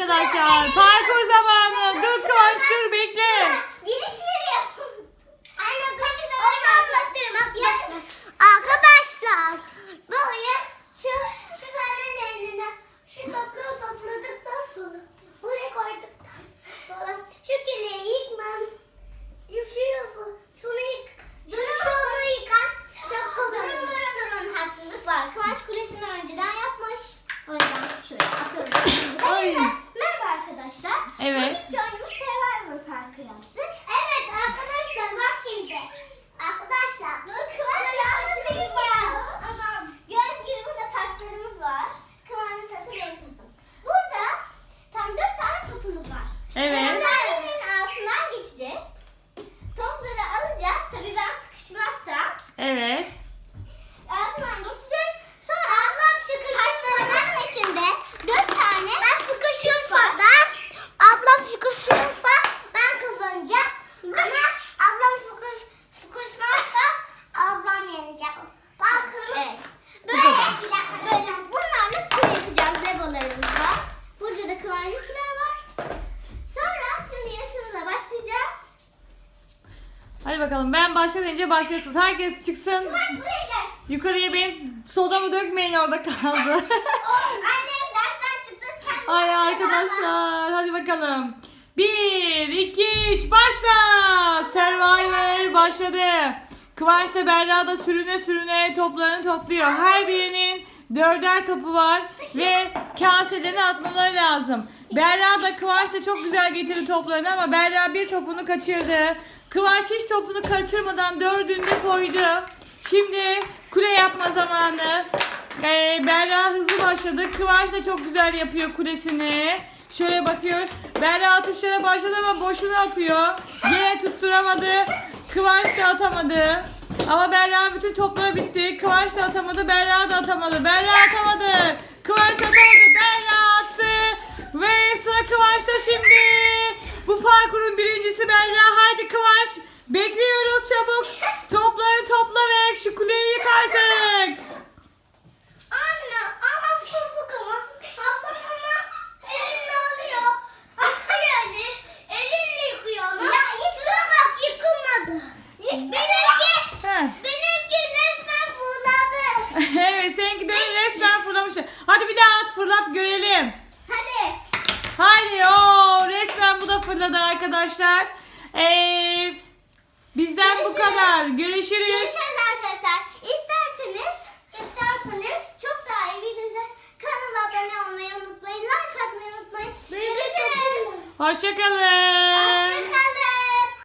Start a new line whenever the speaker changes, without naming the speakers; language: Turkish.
arkadaşlar. Parkur zamanı. Dur Kıvanç dur bekle.
Giriş veriyorum. Anne kapı zamanı anlatıyorum. Bak yaşlı.
Arkadaşlar. Böyle şu, şu zamanın eline şu toplağı topladıktan sonra buraya koyduktan sonra şu kileyi yıkmam. Yuşuyor. Şunu yık.
Durun şunu
yıkan.
Çok kolay. Durun
durun
durun. Haksızlık var. Kıvanç Kulesi'ni önceden yapmış. O yüzden şuraya atıyoruz. Ay. Evet. Vakit oyunu Survivor
Evet arkadaşlar bak şimdi. Arkadaşlar
dur Kıvan'ın anlatayım ya.
Aman.
Gibi burada taslarımız var. Kıvan'ın tası benim tasım. Burada tam dört tane topumuz var.
Evet. Başlayınca başlıyorsunuz. Herkes çıksın. Buraya
gel.
Yukarıya benim sodamı dökmeyin orada kaldı. Annem
dersten çıktı. Ay arkadaşlar
hadi bakalım. 1, 2, 3 başla. Survivor başladı. Kıvanç da Berra da sürüne sürüne toplarını topluyor. Her birinin dörder topu var ve kaselerini atmaları lazım. Berra da Kıvanç da çok güzel getirdi toplarını ama Berra bir topunu kaçırdı. Kıvanç hiç topunu kaçırmadan dördünü de koydu. Şimdi kule yapma zamanı. Ee, Berra hızlı başladı. Kıvanç da çok güzel yapıyor kulesini. Şöyle bakıyoruz. Berra atışlara başladı ama boşuna atıyor. Yine tutturamadı. Kıvanç da atamadı. Ama Berra bütün topları bitti. Kıvanç da atamadı. Berra da atamadı. Berra atamadı. Kıvanç atamadı. Şimdi. Bu parkurun birincisi Berra. Haydi Kıvanç. Bekliyoruz çabuk. Topları topla ve şu kuleyi yık artık.
Anne ama susuk ama. Ablam ama elinde alıyor. Yani elinle yıkıyor ama. Ya
şuna
bak yıkılmadı.
Benimki,
Heh.
benimki resmen fırladı.
evet seninki de resmen fırlamış. Hadi bir daha at fırlat görelim. Hadi. Haydi o resmen bu da fırladı arkadaşlar. Ee, bizden bu Görüşürüz. kadar. Görüşürüz. Görüşürüz
arkadaşlar. İsterseniz, isterseniz çok daha iyi videolar kanala abone olmayı unutmayın. Like atmayı unutmayın. Görüşürüz.
Hoşçakalın. Hoşçakalın.